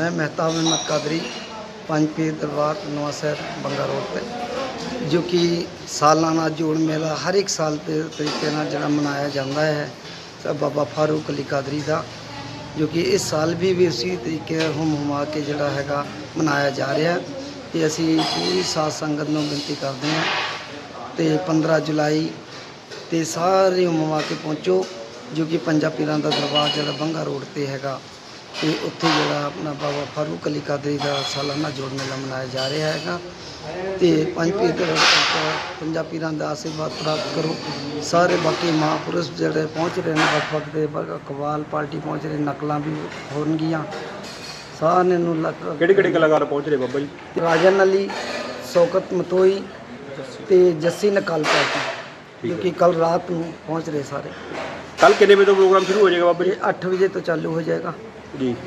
मैं मेहताब अहमद कादरी ਪੰਜ ਪੀਰ ਦਰਬਾਰ ਨਵਾਂ ਸ਼ਹਿਰ ਬੰਗਾ ਰੋਡ ਤੇ ਜੋ ਕਿ ਸਾਲਾਨਾ ਜੋੜ ਮੇਲਾ ਹਰ ਇੱਕ ਸਾਲ ਦੇ ਤਰੀਕੇ ਨਾਲ ਜਿਹੜਾ ਮਨਾਇਆ ਜਾਂਦਾ ਹੈ ਸਭ ਬਾਬਾ ਫਾਰੂਕ ਅਲੀ ਕਾਦਰੀ ਦਾ ਜੋ ਕਿ ਇਸ ਸਾਲ ਵੀ ਵੀ ਉਸੇ ਤਰੀਕੇ ਹੁਮ ਹੁਮਾ ਕੇ ਜਿਹੜਾ ਹੈਗਾ ਮਨਾਇਆ ਜਾ ਰਿਹਾ ਹੈ ਤੇ ਅਸੀਂ ਪੂਰੀ ਸਾਧ ਸੰਗਤ ਨੂੰ ਬੇਨਤੀ ਕਰਦੇ ਹਾਂ ਤੇ 15 ਜੁਲਾਈ ਤੇ ਸਾਰੇ ਹੁਮਾ ਕੇ ਪਹੁੰਚੋ ਜੋ ਕਿ ਪੰਜਾ ਪੀਰਾਂ ਦਾ ਦਰਬਾਰ ਜਿਹੜਾ ਬੰਗਾ ਰੋਡ ਤੇ ਹੈਗਾ ਤੇ ਉੱਥੇ ਜਿਹੜਾ ਆਪਣਾ ਬਾਬਾ ਫਾਰੂਕ ਅਲੀ ਕਾਦਰੀ ਦਾ ਸਾਲਾਨਾ ਜੋੜ ਮੇਲਾ ਮਨਾਇਆ ਜਾ ਰਿਹਾ ਹੈਗਾ। ਤੇ ਪੰਜ ਪੀਰ ਦੇ ਪੰਜਾ ਪੀਰਾਂ ਦਾ ਆਸ਼ੀਰਵਾਦ ਪ੍ਰਾਪਤ ਕਰੋ। ਸਾਰੇ ਬਾਕੀ ਮਹਾਂਪੁਰਸ਼ ਜਿਹੜੇ ਪਹੁੰਚ ਰਹੇ ਨੇ ਵੱਖ ਵੱਖ ਦੇ ਵੱਖ- ਕਵਾਲ ਪਾਰਟੀ ਪਹੁੰਚ ਰਹੇ ਨਕਲਾਂ ਵੀ ਹੋਣਗੀਆਂ। ਸਾਰਿਆਂ ਨੂੰ ਲੱਗ ਕਿਹੜੇ ਕਿਹੜੇ ਕਲਾਕਾਰ ਪਹੁੰਚ ਰਹੇ ਬਾਬਾ ਜੀ? ਰਾਜਨ ਅਲੀ ਸ਼ੌਕਤ ਮਤੋਈ ਤੇ ਜੱਸੀ ਨਕਲ ਪਾਰਟੀ ਜੋ ਕਿ ਕੱਲ ਰਾਤ ਨੂੰ ਪਹੁੰਚ ਰਹੇ ਸਾਰੇ। ਕੱਲ ਕਿੰਨੇ ਵਜੇ ਤੋਂ ਪ੍ਰੋਗਰਾਮ ਸ਼ੁਰੂ ਹੋ ਜਾਏਗਾ ਬਾਬਾ ਜੀ? 8 ਵਜੇ ਤੋਂ ਚਾਲੂ ਹੋ ਜਾਏਗਾ। link.